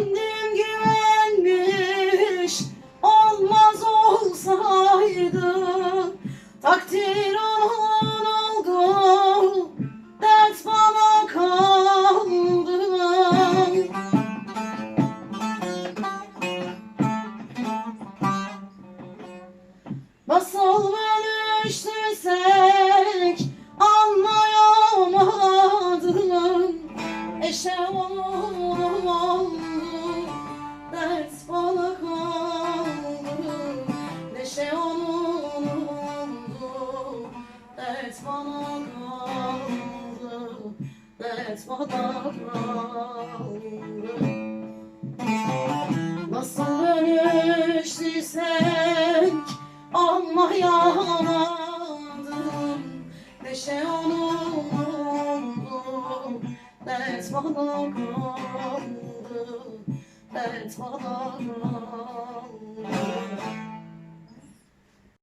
Güvendim güvenmiş olmaz olsaydı Takdir onun oldu dert bana kaldı. Nasıl bölüştürsek anlayamadım. Eşe oldu dert bana kaldı Dert bana kaldı Nasıl dönüştüysek anlayamadım Neşe oldu, dert bana kaldı Dert bana kaldı